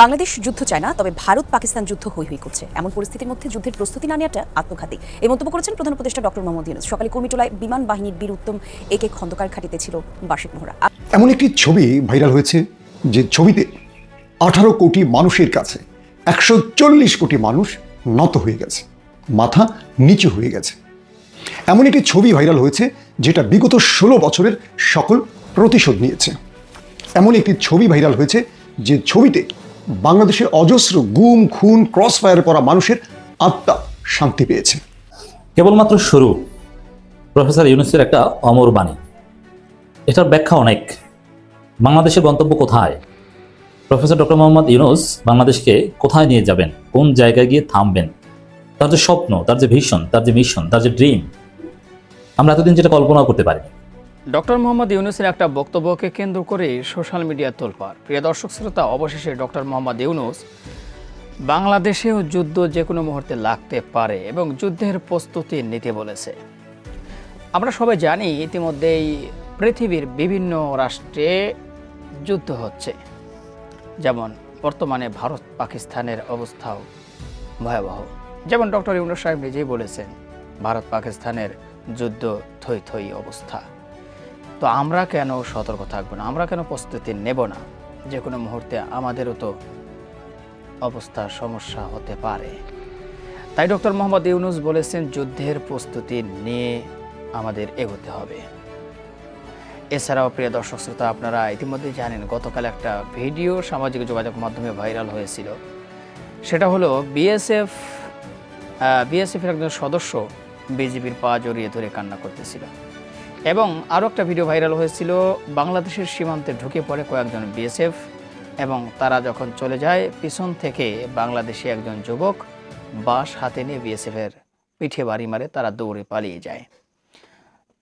বাংলাদেশ যুদ্ধ চায় না, তবে ভারত পাকিস্তান যুদ্ধ হই হই করছে। এমন পরিস্থিতির মধ্যে যুদ্ধের প্রস্তুতি না নেওয়াটা আত্মঘাতী। এই মন্তব্য করেছেন প্রধান উপদেষ্টা ডক্টর মোহাম্মদ ইউনুস। সকালে কুমিটোলায় বিমান বাহিনীর বীর উত্তম এ কে খন্দকার ঘাটিতে ছিল বার্ষিক মোহরা। এমন একটি ছবি ভাইরাল হয়েছে, যে ছবিতে আঠারো কোটি মানুষের কাছে একশো চল্লিশ কোটি মানুষ নত হয়ে গেছে, মাথা নিচু হয়ে গেছে। এমন একটি ছবি ভাইরাল হয়েছে, যেটা বিগত ষোলো বছরের সকল প্রতিশোধ নিয়েছে। এমন একটি ছবি ভাইরাল হয়েছে, যে ছবিতে বাংলাদেশের অজস্র গুম, খুন ক্রস ফায়ার করা মানুষের আত্মা শান্তি পেয়েছে। কেবলমাত্র শুরু। প্রফেসর ইউনুসের একটা অমর বাণী। এটার ব্যাখ্যা অনেক। বাংলাদেশের গন্তব্য কোথায়? প্রফেসর ডক্টর মোহাম্মদ ইউনুস বাংলাদেশকে কোথায় নিয়ে যাবেন? কোন জায়গায় গিয়ে থামবেন? তার যে স্বপ্ন, তার যে ভিশন তার যে মিশন তার যে ড্রিম আমরা এতদিন যেটা কল্পনাও করতে পারি ডক্টর মোহাম্মদ ইউনুসের একটা বক্তব্যকে কেন্দ্র করে সোশ্যাল মিডিয়া তোলপাড়। প্রিয় দর্শক, শ্রোতা, অবশেষে ডক্টর মোহাম্মদ ইউনুস বাংলাদেশেও যুদ্ধ যে কোনো মুহূর্তে লাগতে পারে এবং যুদ্ধের প্রস্তুতি নিতে বলেছে। আমরা সবাই জানি ইতিমধ্যেই পৃথিবীর বিভিন্ন রাষ্ট্রে যুদ্ধ হচ্ছে। যেমন বর্তমানে ভারত পাকিস্তানের অবস্থাও ভয়াবহ। যেমন ডক্টর ইউনুস সাহেব নিজেই বলেছেন ভারত পাকিস্তানের যুদ্ধ থই থই অবস্থা। তো আমরা কেন সতর্ক থাকব না? আমরা কেন প্রস্তুতি নেব না? যে কোনো মুহূর্তে আমাদেরও তো অবস্থা সমস্যা হতে পারে। তাই ডক্টর মোহাম্মদ ইউনুস বলেছেন, যুদ্ধের প্রস্তুতি নিয়ে আমাদের এগোতে হবে। এছাড়াও, প্রিয় দর্শক শ্রোতা, আপনারা ইতিমধ্যে জানেন, গতকাল একটা ভিডিও সামাজিক যোগাযোগ মাধ্যমে ভাইরাল হয়েছিল। সেটা হলো, বিএসএফ বিএসএফের একজন সদস্য বিজেপির পা জড়িয়ে ধরে কান্না করতেছিল। এবং আরও একটা ভিডিও ভাইরাল হয়েছিল, বাংলাদেশের সীমান্তে ঢুকে পড়ে কয়েকজন বিএসএফ এবং তারা যখন চলে যায়, পিছন থেকে বাংলাদেশি একজন যুবক বাঁশ হাতে নিয়ে বিএসএফের পিঠে বাড়ি মারে, তারা দৌড়ে পালিয়ে যায়।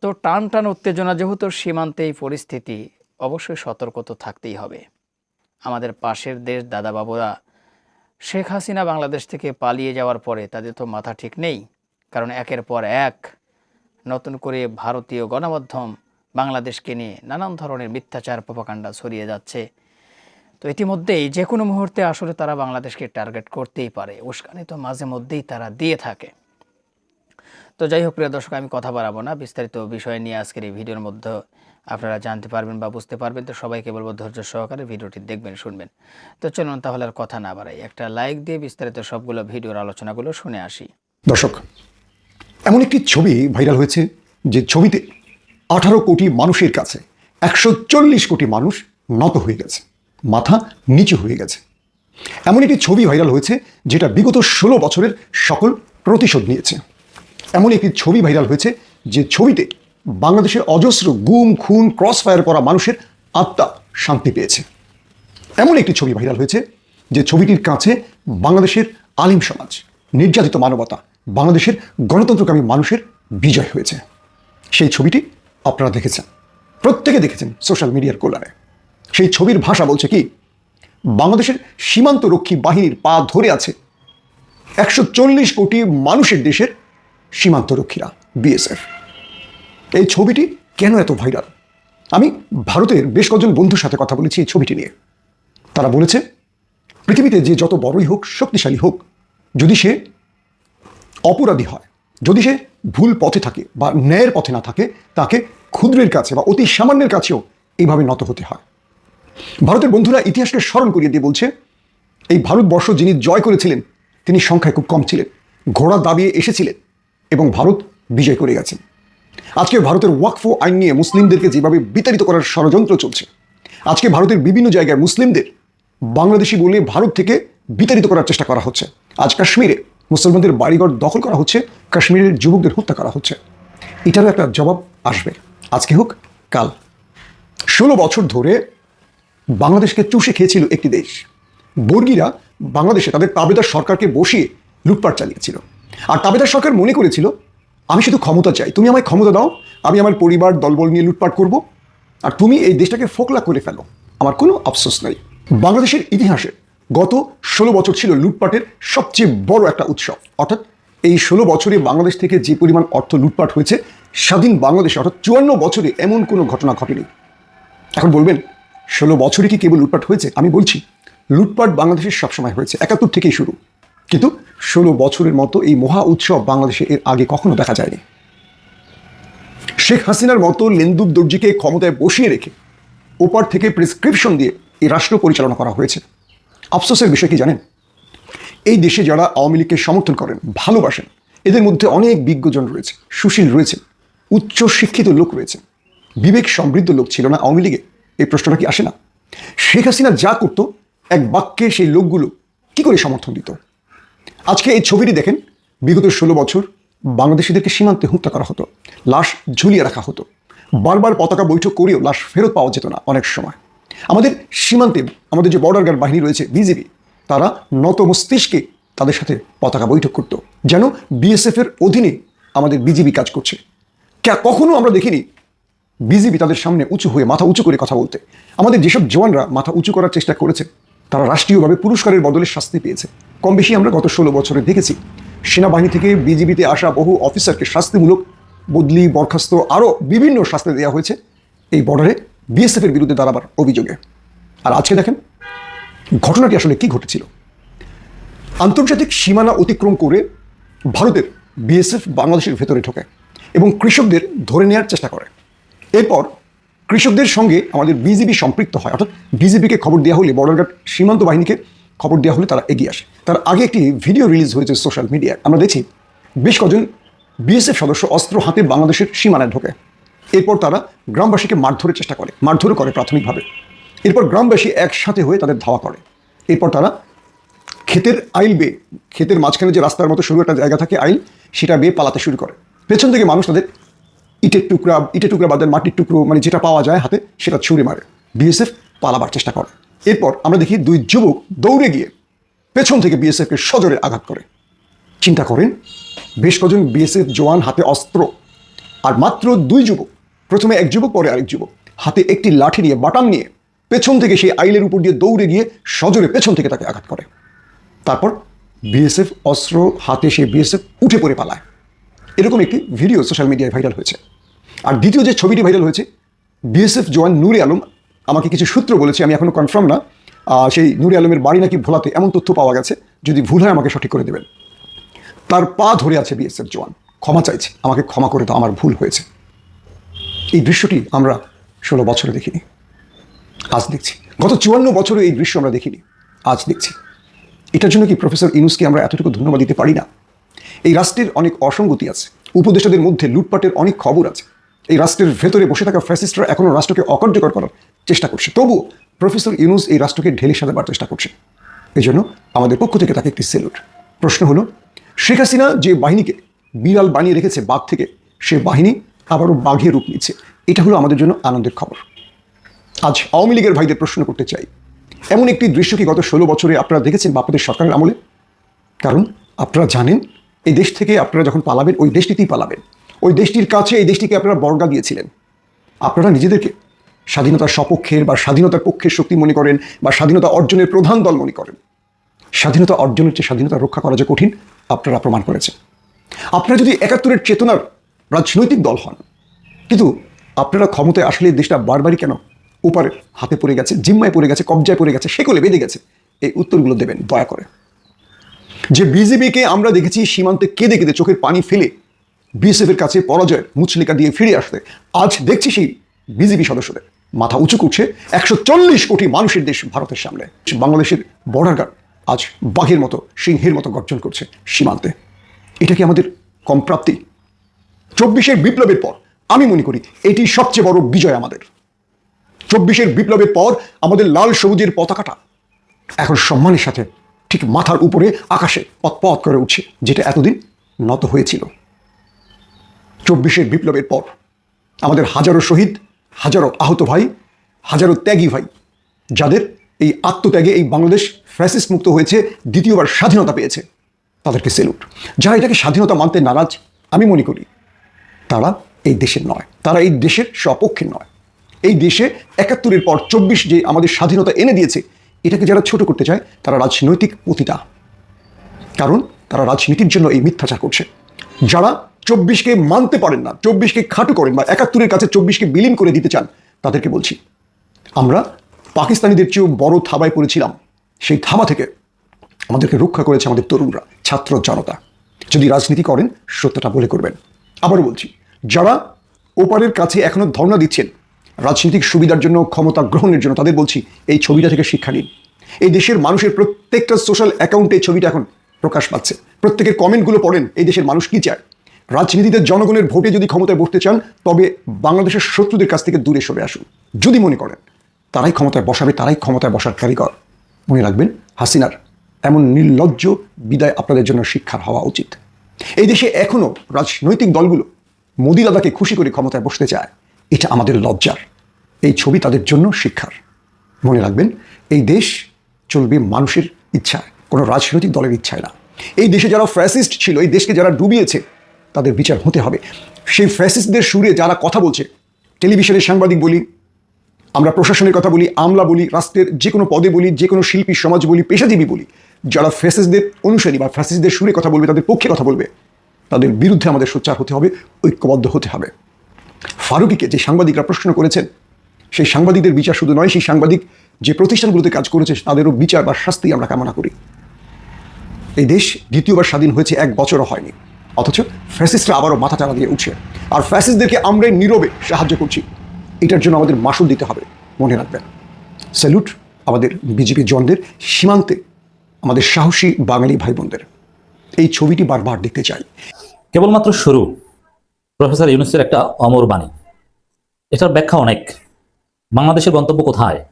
তো টান টান উত্তেজনা যেহেতু সীমান্তে এই পরিস্থিতি, অবশ্যই সতর্ক তো থাকতেই হবে। আমাদের পাশের দেশ দাদা বাবুরা শেখ হাসিনা বাংলাদেশ থেকে পালিয়ে যাওয়ার পরে তাদের তো মাথা ঠিক নেই, কারণ একের পর এক নতুন করে ভারতীয় গণমাধ্যম বাংলাদেশকে নিয়ে নানান ধরনের মিথ্যাচার, প্রপাকাণ্ডা ছড়িয়ে যাচ্ছে। তো ইতিমধ্যেই যে কোনো মুহূর্তে আসলে তারা বাংলাদেশকে টার্গেট করতেই পারে। উস্কানি তো মাঝে মধ্যেই তারা দিয়ে থাকে। তো যাই হোক, প্রিয় দর্শক, আমি কথা বাড়াবো না। বিস্তারিত বিষয় নিয়ে আজকের এই ভিডিওর মধ্যে আপনারা জানতে পারবেন বা বুঝতে পারবেন। তো সবাইকে বলব ধৈর্য সহকারে ভিডিওটি দেখবেন, শুনবেন। তো চলুন তাহলে আর কথা না বাড়াই। একটা লাইক দিয়ে বিস্তারিত সবগুলো ভিডিওর আলোচনাগুলো শুনে আসি। দর্শক এমন একটি ছবি ভাইরাল হয়েছে যে ছবিতে আঠারো কোটি মানুষের কাছে একশো চল্লিশ কোটি মানুষ নত হয়ে গেছে, মাথা নিচু হয়ে গেছে। এমন একটি ছবি ভাইরাল হয়েছে যেটা বিগত ষোলো বছরের সকল প্রতিশোধ নিয়েছে। এমন একটি ছবি ভাইরাল হয়েছে যে ছবিতে বাংলাদেশের অজস্র গুম, খুন ক্রস ফায়ার করা মানুষের আত্মা শান্তি পেয়েছে। এমন একটি ছবি ভাইরাল হয়েছে যে ছবিটির কাছে বাংলাদেশের আলিম সমাজ, নির্যাতিত মানবতা বাংলাদেশের গণতন্ত্রকামী মানুষের বিজয় হয়েছে। সেই ছবিটি আপনারা দেখেছেন। প্রত্যেকে দেখেছেন সোশ্যাল মিডিয়ার কল্যাণে। সেই ছবির ভাষা বলছে কি, বাংলাদেশের সীমান্তরক্ষী বাহিনীর পা ধরে আছে একশো চল্লিশ কোটি মানুষের দেশের সীমান্তরক্ষীরা, বিএসএফ। এই ছবিটি কেন এত ভাইরাল? আমি ভারতের বেশ কজন বন্ধুর সাথে কথা বলেছি এই ছবিটি নিয়ে। তারা বলেছে, পৃথিবীতে যে যত বড়ই হোক, শক্তিশালী হোক, যদি সে অপরাধী হয়। যদি সে ভুল পথে থাকে বা ন্যায়ের পথে না থাকে, তাকে ক্ষুদ্রের কাছে বা অতি সামান্যের কাছেও এইভাবে নত হতে হয়। ভারতের বন্ধুরা ইতিহাসকে স্মরণ করিয়ে দিয়ে বলছে, এই ভারতবর্ষ যিনি জয় করেছিলেন, তিনি সংখ্যায় খুব কম ছিলেন। ঘোড়া দাবিয়ে এসেছিলেন এবং ভারত বিজয় করে গেছেন আজকে ভারতের ওয়াকফো আইন নিয়ে মুসলিমদেরকে যেভাবে বিতাড়িত করার ষড়যন্ত্র চলছে, আজকে ভারতের বিভিন্ন জায়গায় মুসলিমদের বাংলাদেশি বলে ভারত থেকে বিতাড়িত করার চেষ্টা করা হচ্ছে। আজ কাশ্মীরে মুসলমানদের বাড়িঘর দখল করা হচ্ছে, কাশ্মীরের যুবকদের হত্যা করা হচ্ছে। এটারও একটা জবাব আসবে। আজকে হোক, কাল। ষোলো বছর ধরে বাংলাদেশকে চুষে খেয়েছিল একটি দেশ। বর্গীরা বাংলাদেশে তাদের তাবেদার সরকারকে বসিয়ে লুটপাট চালিয়েছিল। আর তাবেদার সরকার মনে করেছিল, আমি শুধু ক্ষমতা চাই। তুমি আমায় ক্ষমতা দাও, আমি আমার পরিবার, দলবল নিয়ে লুটপাট করব, আর তুমি এই দেশটাকে ফোকলা করে ফেলো। আমার কোনো আফসোস নাই। বাংলাদেশের ইতিহাসে গত ষোলো বছর ছিল লুটপাটের সবচেয়ে বড় একটা উৎসব। অর্থাৎ এই ষোলো বছরে বাংলাদেশ থেকে যে পরিমাণ অর্থ লুটপাট হয়েছে, স্বাধীন বাংলাদেশে, অর্থাৎ চুয়ান্ন বছরে এমন কোনো ঘটনা ঘটেনি। এখন বলবেন, ষোলো বছরে কি কেবল লুটপাট হয়েছে? আমি বলছি, লুটপাট বাংলাদেশের সবসময় হয়েছে, একাত্তর থেকেই শুরু। কিন্তু ষোলো বছরের মতো এই মহা উৎসব বাংলাদেশে এর আগে কখনো দেখা যায়নি। শেখ হাসিনার মতো লেন্দুর দর্জিকে ক্ষমতায় বসিয়ে রেখে ওপার থেকে প্রেসক্রিপশন দিয়ে এই রাষ্ট্র পরিচালনা করা হয়েছে। আফসোসের বিষয় কি জানেন? এই দেশে যারা আওয়ামী লীগকে সমর্থন করেন, ভালোবাসেন, এদের মধ্যে অনেক বিজ্ঞজন রয়েছে, সুশীল রয়েছে উচ্চ শিক্ষিত লোক রয়েছে বিবেক সমৃদ্ধ লোক ছিল না আওয়ামী লীগে। এই প্রশ্নটা কি আসে না? শেখ হাসিনা যা করতো, এক বাক্যে সেই লোকগুলো কি করে সমর্থন দিত? আজকে এই ছবিটি দেখেন, বিগত ষোলো বছর বাংলাদেশিদেরকে সীমান্তে হত্যা করা হতো, লাশ ঝুলিয়ে রাখা হতো। বারবার পতাকা বৈঠক করেও লাশ ফেরত পাওয়া যেত না অনেক সময়। আমাদের সীমান্তে আমাদের যে বর্ডার গার্ড বাহিনী রয়েছে, বিজিবি, তারা নত মস্তিষ্কে তাদের সাথে পতাকা বৈঠক করত, যেন বিএসএফ এর অধীনে আমাদের বিজিবি কাজ করছে। কখনো আমরা দেখিনি বিজিবি তাদের সামনে উঁচু হয়ে মাথা উঁচু করে কথা বলতে। আমাদের যেসব জওয়ানরা মাথা উঁচু করার চেষ্টা করেছে, তারা রাষ্ট্রীয়ভাবে পুরস্কারের বদলে শাস্তি পেয়েছে। কম বেশি আমরা গত ষোলো বছরে দেখেছি, সেনাবাহিনী থেকে বিজিবিতে আসা বহু অফিসারকে শাস্তিমূলক বদলি, বরখাস্ত, আরও বিভিন্ন শাস্তি দেওয়া হয়েছে। এই বর্ডারে বিএসএফের বিরুদ্ধে দাঁড়াবার অভিযোগে। আর আজকে দেখেন, ঘটনাটি আসলে কি ঘটেছিল। আন্তর্জাতিক সীমানা অতিক্রম করে ভারতের বিএসএফ বাংলাদেশের ভেতরে ঢোকে এবং কৃষকদের ধরে নেওয়ার চেষ্টা করে। এরপর কৃষকদের সঙ্গে আমাদের বিজিবি সম্পৃক্ত হয়, অর্থাৎ বিজিবিকে খবর দেওয়া হলে, বর্ডার সীমান্ত বাহিনীকে খবর দেওয়া হলে তারা এগিয়ে আসে। তার আগে একটি ভিডিও রিলিজ হয়েছে সোশ্যাল মিডিয়ায়। আমরা দেখছি বেশ কজন বিএসএফ সদস্য অস্ত্র হাতে বাংলাদেশের সীমানায় ঢোকে। এরপর তারা গ্রামবাসীকে মারধরের চেষ্টা করে, মারধরও করে প্রাথমিকভাবে। এরপর গ্রামবাসী একসাথে হয়ে তাদের ধাওয়া করে। এরপর তারা ক্ষেতের আইল বেয়ে, ক্ষেতের মাঝখানে যে রাস্তার মতো সরু একটা জায়গা থাকে আইল, সেটা বেয়ে পালাতে শুরু করে। পেছন থেকে মানুষ তাদের ইটের টুকরা ইটের টুকরা বাদের মাটির টুকরো মানে যেটা পাওয়া যায় হাতে, সেটা ছুঁড়ে মারে। বিএসএফ পালাবার চেষ্টা করে। এরপর আমরা দেখি দুই যুবক দৌড়ে গিয়ে পেছন থেকে বিএসএফকে সজোরে আঘাত করে। চিন্তা করেন, বেশ কজন বিএসএফ জওয়ান হাতে অস্ত্র, আর মাত্র দুই যুবক প্রথমে এক যুবক, পরে আরেক যুবক। হাতে একটি লাঠি নিয়ে, বাটাম নিয়ে পেছন থেকে সেই আইলের উপর দিয়ে দৌড়ে গিয়ে সজোরে পেছন থেকে তাকে আঘাত করে। তারপর বিএসএফ অস্ত্র হাতে সে বিএসএফ উঠে পড়ে পালায়। এরকম একটি ভিডিও সোশ্যাল মিডিয়ায় ভাইরাল হয়েছে। আর দ্বিতীয় যে ছবিটি ভাইরাল হয়েছে, বিএসএফ জওয়ান নুরে আলম আমাকে কিছু সূত্র বলেছে, আমি এখনও কনফার্ম না। সেই নুরে আলমের বাড়ি নাকি ভোলাতে এমন তথ্য পাওয়া গেছে, যদি ভুল হয় আমাকে সঠিক করে দেবেন। তার পা ধরে আছে বিএসএফ জওয়ান। ক্ষমা চাইছে। আমাকে ক্ষমা করে দাও, আমার ভুল হয়েছে। এই দৃশ্যটি আমরা ষোলো বছরে দেখিনি। আজ দেখছি। গত চুয়ান্ন বছরে এই দৃশ্য আমরা দেখিনি। আজ দেখছি। এটার জন্য কি প্রফেসর ইনুসকে আমরা এতটুকু ধন্যবাদ দিতে পারি না? এই রাষ্ট্রের অনেক অসঙ্গতি আছে। উপদেষ্টাদের মধ্যে লুটপাটের অনেক খবর আছে। এই রাষ্ট্রের ভেতরে বসে থাকা ফ্যাসিস্টরা এখনও রাষ্ট্রকে অকার্যকর করার চেষ্টা করছে। তবুও প্রফেসর ইউনুস এই রাষ্ট্রকে ঢেলে সাজাবার চেষ্টা করছে এই জন্য আমাদের পক্ষ থেকে তাকে একটি সেলুট। প্রশ্ন হলো, শেখ হাসিনা যে বাহিনীকে বিড়াল বানিয়ে রেখেছে বাঘ থেকে, সে বাহিনী আবারও বাঘে রূপ নিচ্ছে। এটা হলো আমাদের জন্য আনন্দের খবর। আজ আওয়ামী লীগের ভাইদের প্রশ্ন করতে চাই। এমন একটি দৃশ্য কি গত ষোলো বছরে আপনারা দেখেছেন বাপদের সরকারের আমলে? কারণ আপনারা জানেন, এই দেশ থেকে আপনারা যখন পালাবেন, ওই দেশটিতেই পালাবেন। ওই দেশটির কাছে এই দেশটিকে আপনারা বর্গা দিয়েছিলেন। আপনারা নিজেদেরকে স্বাধীনতার সপক্ষের বা স্বাধীনতার পক্ষের শক্তি মনে করেন বা স্বাধীনতা অর্জনের প্রধান দল মনে করেন। স্বাধীনতা অর্জনের চেয়ে স্বাধীনতা রক্ষা করা যে কঠিন, আপনারা প্রমাণ করেছেন। আপনারা যদি একাত্তরের চেতনার রাজনৈতিক দল হন। কিন্তু আপনারা ক্ষমতায় আসলে দেশটা বারবারই কেন ওপারে হাতে পড়ে গেছে, জিম্মায় পড়ে গেছে, কবজায় পড়ে গেছে সেকলে বেঁধে গেছে? এই উত্তরগুলো দেবেন, দয়া করে। যে বিজেপিকে আমরা দেখেছি সীমান্তে কেঁদে কেঁদে চোখের পানি ফেলে বিএসএফ এর কাছে পরাজয়ের মুচলিকা দিয়ে ফিরে আসতে, আজ দেখছি সেই বিজেপি সদস্যদের মাথা উঁচু করছে একশো চল্লিশ কোটি মানুষের দেশ ভারতের সামনে। বাংলাদেশের বর্ডার গার্ড আজ বাঘের মতো, সিংহের মতো গর্জন করছে সীমান্তে। এটা কি আমাদের কম প্রাপ্তি? চব্বিশের বিপ্লবের পর, আমি মনে করি এটি সবচেয়ে বড় বিজয় আমাদের। চব্বিশের বিপ্লবের পর আমাদের লাল সবুজের পতাকাটা এখন সম্মানের সাথে ঠিক মাথার উপরে আকাশে পথ করে উঠছে, যেটা এতদিন নত হয়েছিল। চব্বিশের বিপ্লবের পর আমাদের হাজারো শহীদ, হাজারো আহত ভাই, হাজারো ত্যাগী ভাই, যাদের এই আত্মত্যাগে এই বাংলাদেশ ফ্যাসিস্ট মুক্ত হয়েছে, দ্বিতীয়বার স্বাধীনতা পেয়েছে, তাদেরকে সেলুট। যারা এটাকে স্বাধীনতা মানতে নারাজ, আমি মনে করি তারা এই দেশের নয়। তারা এই দেশের সপক্ষের নয়। এই দেশে একাত্তরের পর চব্বিশ যে আমাদের স্বাধীনতা এনে দিয়েছে, এটাকে যারা ছোট করতে চায়, তারা রাজনৈতিক পতিতা। কারণ তারা রাজনীতির জন্য এই মিথ্যাচার করছে। যারা চব্বিশকে মানতে পারেন না, চব্বিশকে খাটো করেন বা একাত্তরের কাছে চব্বিশকে বিলীন করে দিতে চান, তাদেরকে বলছি, আমরা পাকিস্তানিদের চেয়েও বড় থাবায় পড়েছিলাম। সেই ধামা থেকে আমাদেরকে রক্ষা করেছে আমাদের তরুণরা, ছাত্র জনতা। যদি রাজনীতি করেন, সত্যটা বলে করবেন। আবারও বলছি যারা ওপারের কাছে এখনও ধর্ণা দিচ্ছেন, রাজনৈতিক সুবিধার জন্য, ক্ষমতা গ্রহণের জন্য, তাদের বলছি, এই ছবিটা থেকে শিক্ষা নিন। এই দেশের মানুষের প্রত্যেকটা সোশ্যাল অ্যাকাউন্টে এই ছবিটা এখন প্রকাশ পাচ্ছে। প্রত্যেকের কমেন্টগুলো পড়েন, এই দেশের মানুষ কি চায়? রাজনীতিতে জনগণের ভোটে যদি ক্ষমতায় বসতে চান, তবে বাংলাদেশের শত্রুদের কাছ থেকে দূরে সরে আসুন। যদি মনে করেন, তারাই ক্ষমতায় বসাবে, তারাই ক্ষমতায় বসার কারিগর। মনে রাখবেন, হাসিনার এমন নির্লজ্জ বিদায় আপনাদের জন্য শিক্ষার হওয়া উচিত। এই দেশে এখনও রাজনৈতিক দলগুলো মোদি দাদাকে খুশি করে ক্ষমতায় বসতে চায়, এটা আমাদের লজ্জার। এই ছবি তাদের জন্য শিক্ষার। মনে রাখবেন, এই দেশ চলবে মানুষের ইচ্ছায়, কোনো রাজনৈতিক দলের ইচ্ছায় না। এই দেশে যারা ফ্যাসিস্ট ছিল, এই দেশকে যারা ডুবিয়েছে, তাদের বিচার হতে হবে। সেই ফ্যাসিস্টদের সুরে যারা কথা বলছে টেলিভিশনের সাংবাদিক বলি, আমরা প্রশাসনের কথা বলি, আমলা বলি, রাষ্ট্রের যে কোনো পদে বলি, যে কোনো শিল্পী, সমাজ বলি, পেশাজীবী বলি, যারা ফ্যাসিস্টদের অনুসারী বা ফ্যাসিস্টদের সুরে কথা বলবে, তাদের পক্ষে কথা বলবে তাদের বিরুদ্ধে আমাদের সোচ্চার হতে হবে, ঐক্যবদ্ধ হতে হবে। ফারুকিকে যে সাংবাদিকরা প্রশ্ন করেছেন, সেই সাংবাদিকদের বিচার শুধু নয়, সেই সাংবাদিক যে প্রতিষ্ঠানগুলোতে কাজ করেছে, তাদেরও বিচার বা শাস্তি আমরা কামনা করি। এই দেশ দ্বিতীয়বার স্বাধীন হয়েছে, এক বছরও হয়নি। অথচ ফ্যাসিস্টরা আবারও মাথা চালা দিয়ে উঠছে। আর ফ্যাসিস্টদেরকে আমরাই নীরবে সাহায্য করছি। এটার জন্য আমাদের মাসুল দিতে হবে, মনে রাখবেন। স্যালুট আমাদের বিজেপি জনদের সীমান্তে আমাদের সাহসী বাঙালি ভাই বোনদের এই ছবিটি বারবার দেখতে চাই। কেবলমাত্র শুরু, প্রফেসর ইউনুসের একটা অমর বাণী। এটার ব্যাখ্যা অনেক। বাংলাদেশের গন্তব্য কোথায়?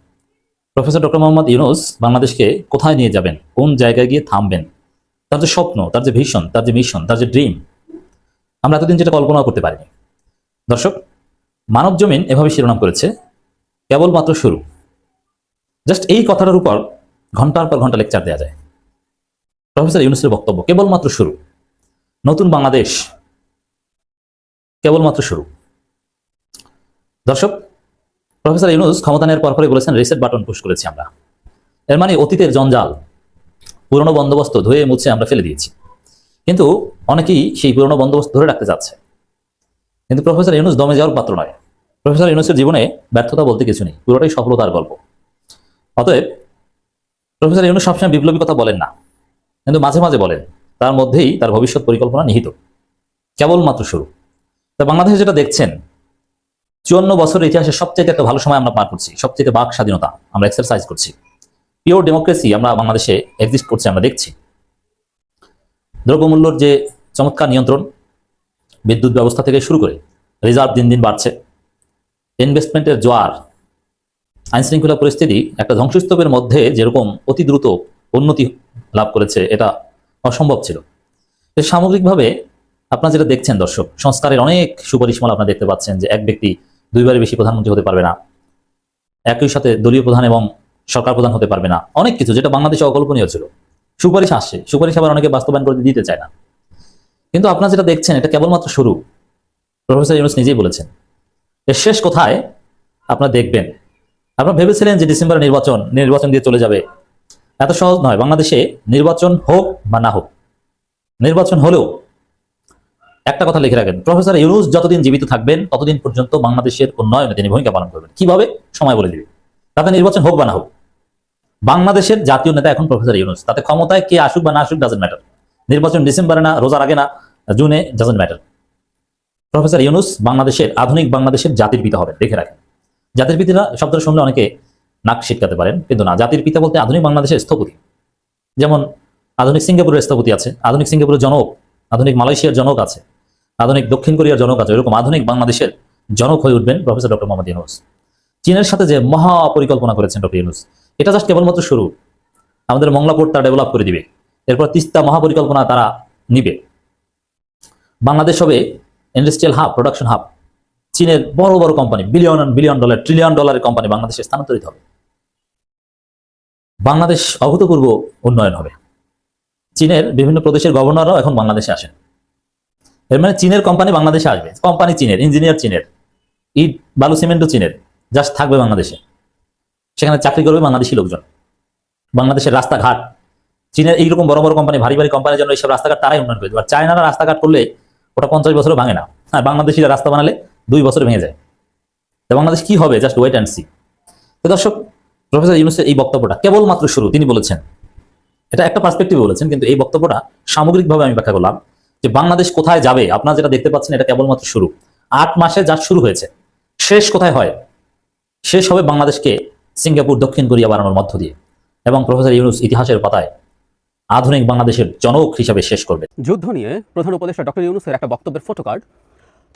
প্রফেসর ডক্টর মোহাম্মদ ইউনুস বাংলাদেশকে কোথায় নিয়ে যাবেন? কোন জায়গায় গিয়ে থামবেন? তার যে স্বপ্ন, তার যে ভিশন, তার যে মিশন, তার যে ড্রিম, আমরা এতদিন যেটা কল্পনা করতে পারিনি। দর্শক, মানব জমিন এভাবে শিরোনাম করেছে, কেবলমাত্র শুরু। জাস্ট এই কথাটার উপর ঘণ্টার পর ঘণ্টা লেকচার দেওয়া যায়। প্রফেসর ইউনুসের বক্তব্য, কেবলমাত্র শুরু। নতুন বাংলাদেশ কেবলমাত্র শুরু। দর্শক, প্রফেসর ইউনুস ক্ষমতা নেওয়ার পর পরে বলেছেন, রিসেট বাটন পুশ করেছি আমরা। এর মানে অতীতের জঞ্জাল, পুরনো বন্দোবস্ত ধুয়ে মুছে আমরা ফেলে দিয়েছি। কিন্তু অনেকেই সেই পুরনো বন্দোবস্ত ধরে রাখতে যাচ্ছে কিন্তু প্রফেসর ইউনুস দমে যাওয়ার পাত্র নয়। প্রফেসর ইউনুসের জীবনে ব্যর্থতা বলতে কিছু নেই, পুরোটাই সফলতার গল্প। অতএব প্রফেসর ইউনুস সবসময় বিপ্লবী কথা বলেন না, কিন্তু মাঝে মাঝে বলেন তার মধ্যেই তার ভবিষ্যৎ পরিকল্পনা নিহিত। কেবলমাত্র শুরু। তা বাংলাদেশে যেটা দেখছেন, চুয়ান্ন বছরের ইতিহাসে সবচেয়ে একটা ভালো সময় আমরা পার করছি সবচেয়ে বাক স্বাধীনতা আমরা এক্সারসাইজ করছি। পিওর ডেমোক্রেসি আমরা বাংলাদেশে এক্সিস্ট করছি, আমরা দেখছি। দ্রব্যমূল্যর যে চমৎকার নিয়ন্ত্রণ, বিদ্যুৎ ব্যবস্থা থেকে শুরু করে রিজার্ভ দিন দিন বাড়ছে। ইনভেস্টমেন্টের জোয়ার, আইনশৃঙ্খলা পরিস্থিতি একটা ধ্বংসস্তূপের মধ্যে যেরকম অতি দ্রুত উন্নতি লাভ করেছে, এটা অসম্ভব ছিল। সামগ্রিকভাবে আপনারা যেটা দেখছেন দর্শক, সংস্কারের অনেক সুপারিশমালা আপনারা দেখতে পাচ্ছেন যে এক ব্যক্তি দুইবারের বেশি প্রধানমন্ত্রী হতে পারবে না, একই সাথে দলীয় প্রধান এবং সরকার প্রধান হতে পারবে না, অনেক কিছু যেটা বাংলাদেশে অকল্পনীয় ছিল। সুপারিশ আসছে, সুপারিশ আবার অনেকে বাস্তবায়ন করে দিতে চায় না। কিন্তু আপনারা যেটা দেখছেন এটা কেবলমাত্র শুরু। প্রফেসর ইউনুস নিজেই বলেছেন। এর শেষ কোথায় আপনারা দেখবেন, আপনারা ভেবেছিলেন যে ডিসেম্বরে নির্বাচন নির্বাচন দিয়ে চলে যাবে। এত সহজ নয়। বাংলাদেশে নির্বাচন হোক বা না হোক, নির্বাচন হলেও একটা কথা লিখে রাখেন, প্রফেসর ইউনুস যতদিন জীবিত থাকবেন, ততদিন পর্যন্ত বাংলাদেশের উন্নয়নে তিনি ভূমিকা পালন করবেন। কীভাবে? সময় বলে দিবে। তাতে নির্বাচন হোক বা না হোক, বাংলাদেশের জাতীয় নেতা এখন প্রফেসর ইউনুস। তাতে ক্ষমতায় কে আসুক বা না আসুক ডাজেন্ট ম্যাটার নির্বাচন ডিসেম্বরে না, রোজার আগে না, জুনে ডাজেন্ট ম্যাটার প্রফেসর ইউনুস বাংলাদেশের, আধুনিক বাংলাদেশের জাতির পিতা হবে দেখে রাখেন। জাতির পিতা শব্দটা শুনলে অনেকে নাক শিটকাতে পারেন। কিন্তু না, জাতির পিতা বলতে আধুনিক বাংলাদেশের স্থপতি। যেমন আধুনিক সিঙ্গাপুরের স্থপতি আছে, আধুনিক সিঙ্গাপুরের জনক, আধুনিক মালয়েশিয়ার জনক আছে, আধুনিক দক্ষিণ কোরিয়ার জনক আছে, এরকম আধুনিক বাংলাদেশের জনক হয়ে উঠবেন প্রফেসর ডক্টর মোহাম্মদ ইউনুস। চীনের সাথে যে মহা পরিকল্পনা করেছেন ডক্টর ইউনুস, এটা জাস্ট কেবলমাত্র শুরু। আমাদের মংলা পোর্টটা ডেভেলপ করে দিবে। এরপর তিস্তা মহাপরিকল্পনা তারা নিবে। বাংলাদেশ হবে ইন্ডাস্ট্রিয়াল হাব প্রোডাকশন হাব চীনের বড় বড় company billion billion dollar trillion ডলারের কোম্পানি বাংলাদেশে স্থানান্তরিত হবে। বাংলাদেশ অভূতপূর্ব উন্নয়ন হবে। চীনের বিভিন্ন প্রদেশের গভর্নররাও এখন বাংলাদেশে আসেন। এর মানে চীনের কোম্পানি বাংলাদেশে আসবে। কোম্পানি চীনের, ইঞ্জিনিয়ার চীনের, ইট, বালু, সিমেন্টও চীনের, জাস্ট থাকবে বাংলাদেশে। সেখানে চাকরি করবে বাংলাদেশি লোকজন। বাংলাদেশের রাস্তাঘাট, চীনের এইরকম বড় বড় কোম্পানি, ভারী ভারী কোম্পানির জন্য এইসব রাস্তাঘাট তারাই উন্নয়ন করে আর চায়নারা রাস্তাঘাট করলে ওটা পঞ্চাশ বছরও ভাঙে না। আর বাংলাদেশিরা রাস্তা বানালে দুই বছর ভেঙে যায়। তো বাংলাদেশ কি হবে? জাস্ট ওয়েট অ্যান্ড সি তো দর্শক প্রফেসর ইউনুসের এই বক্তব্যটা কেবলমাত্র শুরু, তিনি বলেছেন। এটা একটা পার্সপেক্টিভে বলেছেন, কিন্তু এই বক্তব্যটা সামগ্রিকভাবে আমি ব্যাখ্যা করলাম যে বাংলাদেশ কোথায় যাবে। আপনারা যেটা দেখতে পাচ্ছেন, এটা কেবলমাত্র শুরু। আট মাসে যা শুরু হয়েছে, শেষ কোথায় হয়? শেষ হবে বাংলাদেশকে সিঙ্গাপুর, দক্ষিণ কোরিয়া বানানোর মধ্য দিয়ে। এবং প্রফেসর ইউনুস ইতিহাসের পাতায় আধুনিক বাংলাদেশের জনক হিসাবে শেষ করবে। যুদ্ধ নিয়ে প্রধান উপদেষ্টা ডক্টর ইউনুসের একটা বক্তব্যের ফটোকার্ড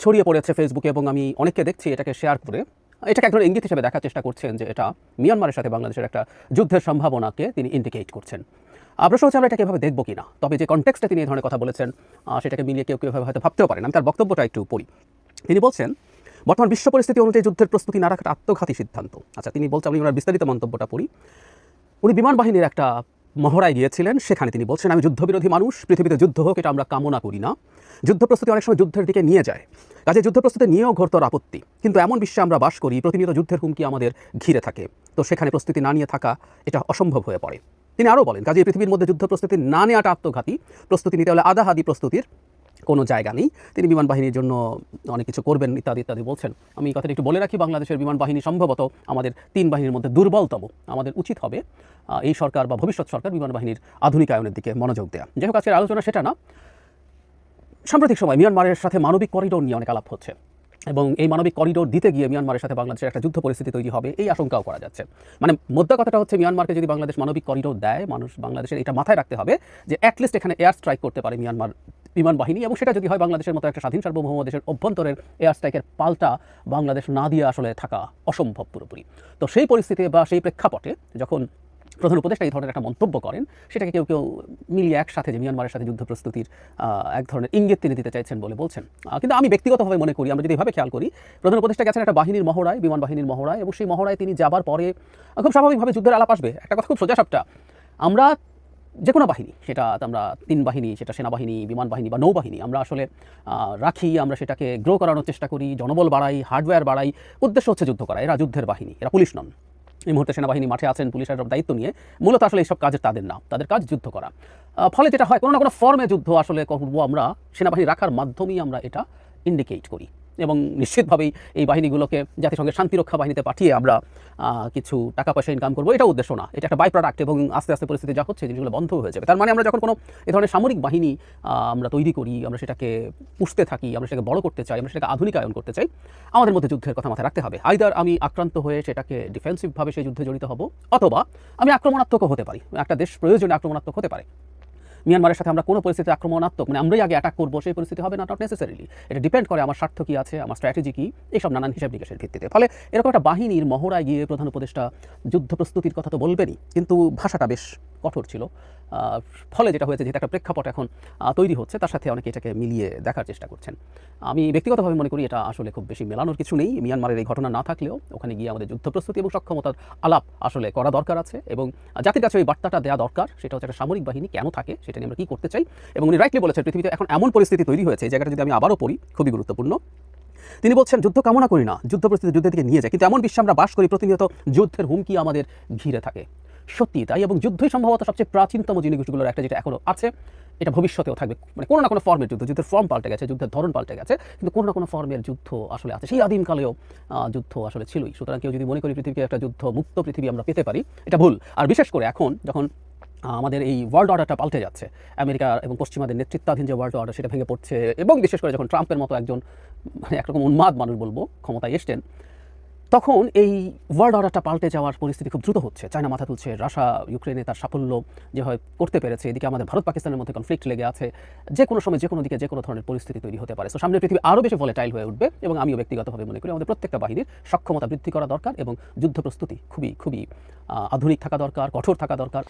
ছড়িয়ে পড়েছে ফেসবুকে এবং আমি অনেককে দেখছি এটাকে শেয়ার করে। এটাকে এক ধরনের ইঙ্গিত হিসেবে দেখার চেষ্টা করছেন যে এটা মিয়ানমারের সাথে বাংলাদেশের একটা যুদ্ধের সম্ভাবনাকে তিনি ইন্ডিকেট করছেন। প্রশ্ন হচ্ছে আমরা এটাকে এভাবে দেখব কিনা? তবে যে কনটেক্সটে তিনি এই ধরনের কথা বলেছেন সেটাকে মিলিয়ে কেউ কেউভাবে হয়তো ভাবতেও পারেন। আমি তার বক্তব্যটা একটু পড়ি। তিনি বলছেন, বর্তমান বিশ্ব পরিস্থিতি অনুযায়ী যুদ্ধের প্রস্তুতি না রাখাটা আত্মঘাতী সিদ্ধান্ত। আচ্ছা তিনি বলছেন, আমি ওনার বিস্তারিত মন্তব্যটা পড়ি। উনি বিমান বাহিনীর একটা মহড়ায় গিয়েছিলেন, সেখানে তিনি বলছেন, আমি যুদ্ধবিরোধী মানুষ, পৃথিবীতে যুদ্ধ হোক, এটা আমরা কামনা করি না। যুদ্ধ প্রস্তুতি অনেক সময় যুদ্ধের দিকে নিয়ে যায়। কাজে যুদ্ধ প্রস্তুতি নিয়েও ঘোরতর আপত্তি। কিন্তু এমন বিশ্বে আমরা বাস করি, প্রতিনিয়ত যুদ্ধের হুমকি আমাদের ঘিরে থাকে। তো সেখানে প্রস্তুতি না নিয়ে থাকা এটা অসম্ভব হয়ে পড়ে। তিনি আরও বলেন, কাজে পৃথিবীর মধ্যে যুদ্ধ প্রস্তুতি না নেওয়াটা আত্মঘাতী। প্রস্তুতি নিতে হলে আধাহাদি প্রস্তুতির কোনো জায়গা নেই। তিনি বিমান বাহিনীর জন্য অনেক কিছু করবেন, ইত্যাদি ইত্যাদি বলছেন। আমি এই কথাটা একটু বলে রাখি, বাংলাদেশের বিমান বাহিনী সম্ভবত আমাদের তিন বাহিনীর মধ্যে দুর্বলতম। আমাদের উচিত হবে এই সরকার বা ভবিষ্যৎ সরকার বিমান বাহিনীর আধুনিকায়নের দিকে মনোযোগ দেওয়া যাই হোক, আজকের আলোচনা সেটা না। সাম্প্রতিক সময় মিয়ানমারের সাথে মানবিক করিডোর নিয়ে অনেক আলাপ হচ্ছে এবং এই মানবিক করিডোর দিতে গিয়ে মিয়ানমারের সাথে বাংলাদেশের একটা যুদ্ধ পরিস্থিতি তৈরি হবে এই আশঙ্কাও করা যাচ্ছে। মানে মোদ্দা কথাটা হচ্ছে মিয়ানমারকে যদি বাংলাদেশ মানবিক করিডোর দেয়, মানুষ বাংলাদেশের এটা মাথায় রাখতে হবে যে অ্যাটলিস্ট এখানে এয়ার স্ট্রাইক করতে পারে মিয়ানমার বিমান বাহিনী এবং সেটা যদি হয় বাংলাদেশের মতো একটা স্বাধীন সার্বভৌম দেশের অভ্যন্তরের এয়ার স্ট্রাইকের পাল্টা বাংলাদেশ না দিয়ে আসলে থাকা অসম্ভব পুরোপুরি। তো সেই পরিস্থিতি বা সেই প্রেক্ষাপটে যখন প্রধান উপদেষ্টা এই ধরনের একটা মন্তব্য করেন, সেটাকে কেউ কেউ মিলিয়ে একসাথে যে মিয়ানমারের সাথে যুদ্ধ প্রস্তুতির এক ধরনের ইঙ্গিত তিনি দিতে চাইছেন বলে বলছেন। কিন্তু আমি ব্যক্তিগতভাবে মনে করি, আমরা যদি এভাবে খেয়াল করি, প্রধান উপদেষ্টা গেছেন একটা বাহিনীর মহড়ায়, বিমান বাহিনীর মহড়ায়, এবং সেই মহড়ায় তিনি যাবার পরে খুব স্বাভাবিকভাবে যুদ্ধের আলাপ আসবে। একটা কথা খুব সোজা সাপটা, আমরা যে কোনো বাহিনী, সেটা আমরা তিন বাহিনী, সেটা সেনাবাহিনী, বিমান বাহিনী বা নৌবাহিনী, আমরা আসলে রাখি, আমরা সেটাকে গ্রো করানোর চেষ্টা করি, জনবল বাড়াই হার্ডওয়্যার বাড়াই, উদ্দেশ্য হচ্ছে যুদ্ধ করা, এরা যুদ্ধের বাহিনী, এরা পুলিশ নন। এই মুহূর্তে সেনাবাহিনী মাঠে আছেন পুলিশের দায়িত্ব নিয়ে। মূলত আসলে এইসব কাজের তাদের না তাদের কাজ যুদ্ধ করা। ফলে যেটা হয়, কোনো না কোনো ফর্মে যুদ্ধ আসলে করব আমরা সেনাবাহিনী রাখার মাধ্যমেই আমরা এটা ইন্ডিকেট করি। এবং নিশ্চিতভাবেই এই বাহিনীগুলোকে জাতিসংঘের শান্তিরক্ষা বাহিনীতে পাঠিয়ে আমরা কিছু টাকা পয়সা ইনকাম করব। এটা উদ্দেশ্য না। এটা একটা বাই প্রোডাক্ট এবং আস্তে আস্তে পরিস্থিতি যা হচ্ছে, জিনিসগুলো বন্ধ হয়ে যাবে। তার মানে আমরা যখন কোনো এ ধরনের সামরিক বাহিনী আমরা তৈরি করি, আমরা সেটাকে পুষতে থাকি, আমরা সেটাকে বড় করতে চাই, আমরা সেটাকে আধুনিকায়ন করতে চাই, আমাদের মধ্যে যুদ্ধের কথা মাথায় রাখতে হবে। আইদার আমি আক্রান্ত হয়ে সেটাকে ডিফেন্সিভভাবে সেই যুদ্ধে জড়িত হব, অথবা আমি আক্রমণাত্মকও হতে পারি। একটা দেশ প্রয়োজনে আক্রমণাত্মক হতে পারে। মিয়ানমারের সাথে আমরা কোনো পরিস্থিতি আক্রমণাত্মক মানে আমরাই আগে অ্যাটাক করব, সেই পরিস্থিতি হবে না নট নেসেসারিলি এটা ডিপেন্ড করে আমার স্বার্থ কী আছে, আমার স্ট্র্যাটেজি কী এইসব নানান হিসাব নিকাশের ভিত্তিতে। ফলে এরকম একটা বাহিনীর মহড়ায় গিয়ে প্রধান উপদেষ্টা যুদ্ধ প্রস্তুতির কথা তো বলবেনই, কিন্তু ভাষাটা বেশ কঠোর ছিল। ফলে যেটা হয়েছে যেটা একটা প্রেক্ষাপট এখন তৈরি হচ্ছে, তার সাথে অনেকে এটাকে মিলিয়ে দেখার চেষ্টা করছেন। আমি ব্যক্তিগতভাবে মনে করি এটা আসলে খুব বেশি মেলানোর কিছু নেই। মিয়ানমারের এই ঘটনা না থাকলেও ওখানে গিয়ে আমাদের যুদ্ধ প্রস্তুতি এবং সক্ষমতার আলাপ আসলে করা দরকার আছে এবং জাতির কাছে ওই বার্তাটা দেওয়া দরকার, সেটা হচ্ছে একটা সামরিক বাহিনী কেন থাকে, সেটা নিয়ে আমরা কী করতে চাই? এবং উনি রাইটলি বলেছেন, পৃথিবীতে এখন এমন পরিস্থিতি তৈরি হয়েছে জায়গাটা যদি আমি আবারও পড়ি, খুবই গুরুত্বপূর্ণ। তিনি বলছেন, যুদ্ধ কামনা করি না, যুদ্ধ পরিস্থিতি যুদ্ধের দিকে নিয়ে যায় কিন্তু এমন বিশ্বে আমরা বাস করি, প্রতিনিয়ত যুদ্ধের হুমকি আমাদের ঘিরে থাকে। সত্যি তাই এবং যুদ্ধই সম্ভবত সবচেয়ে প্রাচীনতম জিনিসগুলোর একটা যেটা এখনও আছে, এটা ভবিষ্যতেও থাকবে। মানে কোনো না কোনো ফর্মের যুদ্ধ, যুদ্ধের ফর্ম পাল্টে গেছে, যুদ্ধের ধরন পাল্টে গেছে, কিন্তু কোনো না কোনো ফর্মের যুদ্ধ আসলে আছে। সেই আদিমকালেও যুদ্ধ আসলে ছিলই। সুতরাং কেউ যদি মনে করি পৃথিবীকে একটা যুদ্ধ মুক্ত পৃথিবী আমরা পেতে পারি, এটা ভুল। আর বিশেষ করে এখন যখন আমাদের এই ওয়ার্ল্ড অর্ডারটা পাল্টে যাচ্ছে, আমেরিকা এবং পশ্চিমাদের নেতৃত্বাধীন যে ওয়ার্ল্ড অর্ডার সেটা ভেঙে পড়ছে, এবং বিশেষ করে যখন ট্রাম্পের মতো একজন মানে একরকম উন্মাদ মানুষ বলব, ক্ষমতায় এসছেন তখন এই ওয়ার্ল্ড অর্ডারটা পাল্টে যাওয়ার পরিস্থিতি খুব দ্রুত হচ্ছে। চায়না মাথা তুলছে রাশা ইউক্রেনে তার সাফল্য যেভাবে করতে পেরেছে। এদিকে আমাদের ভারত, পাকিস্তানের মধ্যে কনফ্লিক্ট লেগে আছে। যে কোনো সময়, যে কোনো দিকে, যে কোনো ধরনের পরিস্থিতি তৈরি হতে পারে। তো সামনে পৃথিবী আরও বেশি ভলেটাইল হয়ে উঠবে এবং আমিও ব্যক্তিগতভাবে মনে করি আমাদের প্রত্যেকটা বাহিনীর সক্ষমতা বৃদ্ধি করা দরকার এবং যুদ্ধ প্রস্তুতি খুবই খুবই আধুনিক থাকা দরকার, কঠোর থাকা দরকার।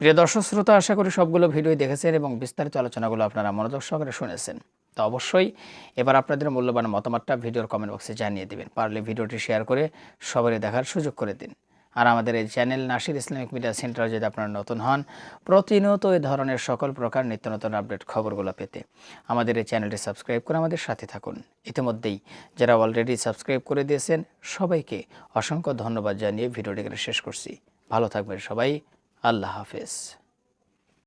প্রিয় দর্শক, শ্রোতা, আশা করি সবগুলো ভিডিও দেখেছেন এবং বিস্তারিত আলোচনাগুলো আপনারা মনোযোগ সহকারে শুনেছেন। তো অবশ্যই এবার আপনাদের মূল্যবান মতামতটা ভিডিওর কমেন্ট বক্সে জানিয়ে দিবেন। পারলে ভিডিওটি শেয়ার করে সবারই দেখার সুযোগ করে দিন। আর আমাদের এই channel Nasir Islamic media centre যদি আপনারা নতুন হন, প্রতিনিয়ত এই ধরনের সকল প্রকার নিত্য নতুন আপডেট খবরগুলো পেতে আমাদের এই চ্যানেলটি সাবস্ক্রাইব করে আমাদের সাথে থাকুন। ইতিমধ্যেই যারা অলরেডি সাবস্ক্রাইব করে দিয়েছেন, সবাইকে অসংখ্য ধন্যবাদ জানিয়ে ভিডিওটি শেষ করছি। ভালো থাকবেন সবাই। আল্লাহ হাফেজ।